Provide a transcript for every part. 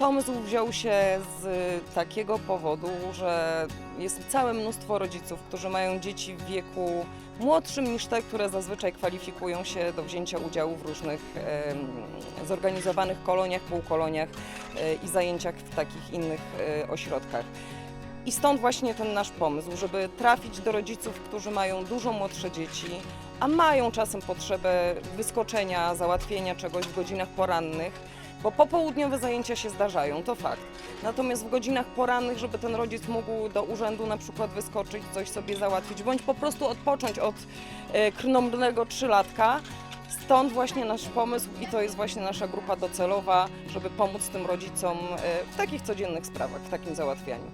Pomysł wziął się z takiego powodu, że jest całe mnóstwo rodziców, którzy mają dzieci w wieku młodszym niż te, które zazwyczaj kwalifikują się do wzięcia udziału w różnych em, zorganizowanych koloniach, półkoloniach e, i zajęciach w takich innych e, ośrodkach. I stąd właśnie ten nasz pomysł, żeby trafić do rodziców, którzy mają dużo młodsze dzieci, a mają czasem potrzebę wyskoczenia, załatwienia czegoś w godzinach porannych, bo popołudniowe zajęcia się zdarzają, to fakt. Natomiast w godzinach porannych, żeby ten rodzic mógł do urzędu na przykład wyskoczyć, coś sobie załatwić, bądź po prostu odpocząć od e, krnąbrnego trzylatka, Stąd właśnie nasz pomysł i to jest właśnie nasza grupa docelowa, żeby pomóc tym rodzicom e, w takich codziennych sprawach, w takim załatwianiu.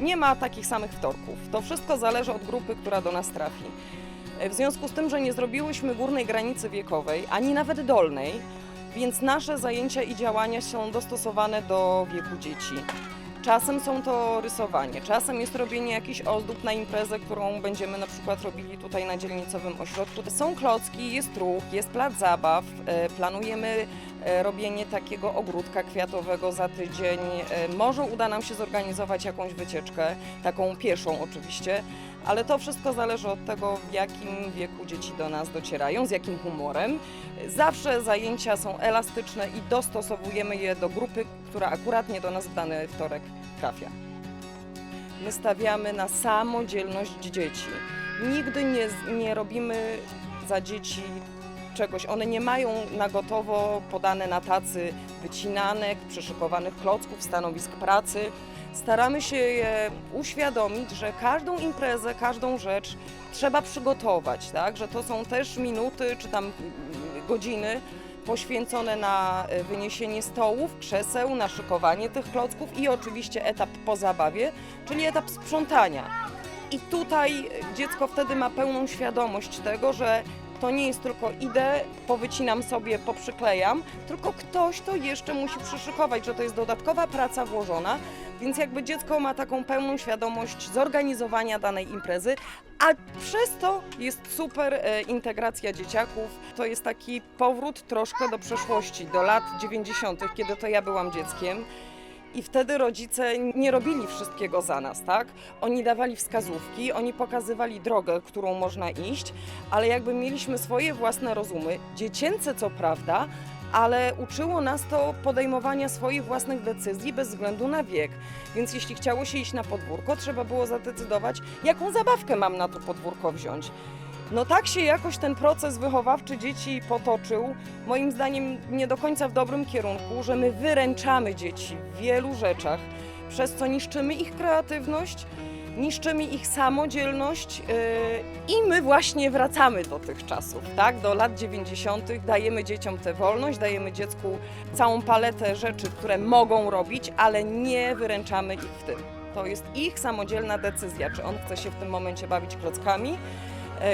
Nie ma takich samych wtorków. To wszystko zależy od grupy, która do nas trafi. E, W związku z tym, że nie zrobiłyśmy górnej granicy wiekowej, ani nawet dolnej, więc nasze zajęcia i działania są dostosowane do wieku dzieci. Czasem są to rysowanie, czasem jest robienie jakichś ozdób na imprezę, którą będziemy na przykład robili tutaj na dzielnicowym ośrodku. Są klocki, jest ruch, jest plac zabaw. E, Planujemy robienie takiego ogródka kwiatowego za tydzień. E, Może uda nam się zorganizować jakąś wycieczkę, taką pieszą oczywiście, ale to wszystko zależy od tego, w jakim wieku dzieci do nas docierają, z jakim humorem. Zawsze zajęcia są elastyczne i dostosowujemy je do grupy, która akuratnie do nas w dany wtorek trafia. My stawiamy na samodzielność dzieci. Nigdy nie, nie robimy za dzieci czegoś. One nie mają na gotowo podane na tacy wycinanek, przyszykowanych klocków, stanowisk pracy. Staramy się je uświadomić, że każdą imprezę, każdą rzecz trzeba przygotować, tak? że to są też minuty czy tam mm, godziny poświęcone na e, wyniesienie stołów, krzeseł, na szykowanie tych klocków i oczywiście etap po zabawie, czyli etap sprzątania. I tutaj dziecko wtedy ma pełną świadomość tego, że to nie jest tylko idę, powycinam sobie, poprzyklejam, tylko ktoś to jeszcze musi przyszykować, że to jest dodatkowa praca włożona, więc jakby dziecko ma taką pełną świadomość zorganizowania danej imprezy, a przez to jest super e, integracja dzieciaków. To jest taki powrót troszkę do przeszłości, do lat 90., kiedy to ja byłam dzieckiem. I wtedy rodzice nie robili wszystkiego za nas, tak? Oni dawali wskazówki, oni pokazywali drogę, którą można iść, ale jakby mieliśmy swoje własne rozumy, dziecięce co prawda, ale uczyło nas to podejmowania swoich własnych decyzji bez względu na wiek. Więc jeśli chciało się iść na podwórko, trzeba było zadecydować, jaką zabawkę mam na to podwórko wziąć. No tak się jakoś ten proces wychowawczy dzieci potoczył, moim zdaniem nie do końca w dobrym kierunku, że my wyręczamy dzieci w wielu rzeczach, przez co niszczymy ich kreatywność, niszczymy ich samodzielność yy, i my właśnie wracamy do tych czasów, tak? Do lat 90. dajemy dzieciom tę wolność, dajemy dziecku całą paletę rzeczy, które mogą robić, ale nie wyręczamy ich w tym. To jest ich samodzielna decyzja, czy on chce się w tym momencie bawić klockami,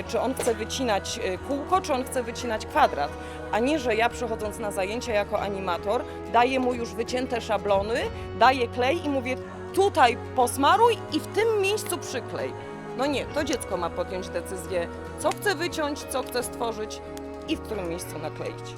czy on chce wycinać e, kółko, czy on chce wycinać kwadrat, a nie, że ja przychodząc na zajęcia jako animator daję mu już wycięte szablony, daję klej i mówię tutaj posmaruj i w tym miejscu przyklej. No nie, to dziecko ma podjąć decyzję, co chce wyciąć, co chce stworzyć i w którym miejscu nakleić.